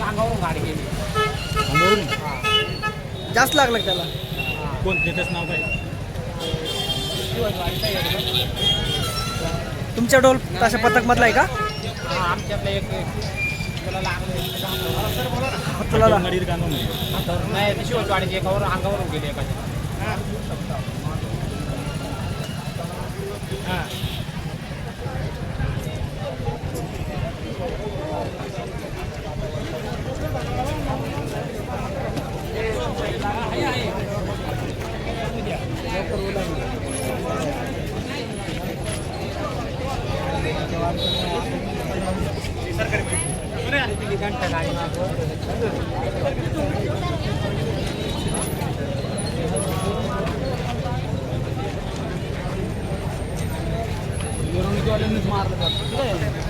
अंगावरून गेली जास्त लागलं त्याला? कोण? त्याचं नाव काय? तुमच्या डोल तशा पथक मधला आहे का? आमच्यातला एक त्याला लागलं तुला नाही. ते अंगावरून गेली एकाच्या मिरवणुकीवाल्यांनीच मारलं जातं.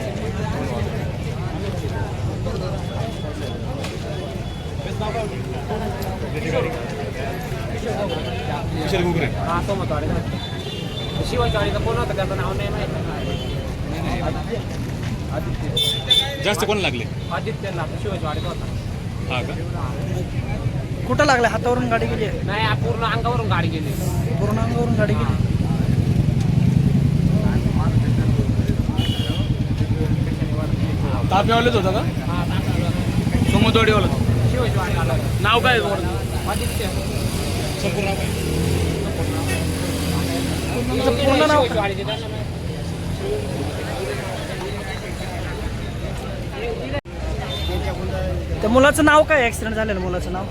विशाल गुगरे हा तो मतवाडी शिवचवाडीचा कोण होता त्याचं नाव नाही माहिती. जास्त कोण लागले? आदित्यला शिवचवाडीचा होता? हा का? कुठं लागलं? हातावरून गाडी गेली? नाही पूर्ण अंगावरून गाडी गेली. पूर्ण अंगावरून गाडी गेली? ताप्यावालेच होता का? सोमतवाडीवाला शिवचवाडी आला. नाव काय आदित्य. संपूर्ण नाव काय? तुमचं पूर्ण नाव. त्या मुलाचं नाव काय? ॲक्सिडेंट झालेलं मुलाचं नाव?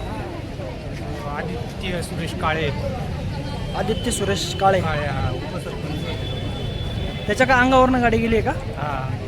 आदित्य सुरेश काळे. आदित्य सुरेश काळे. काळे हा उपसरपंच त्याच्या का अंगावरनं गाडी गेली आहे का? हा.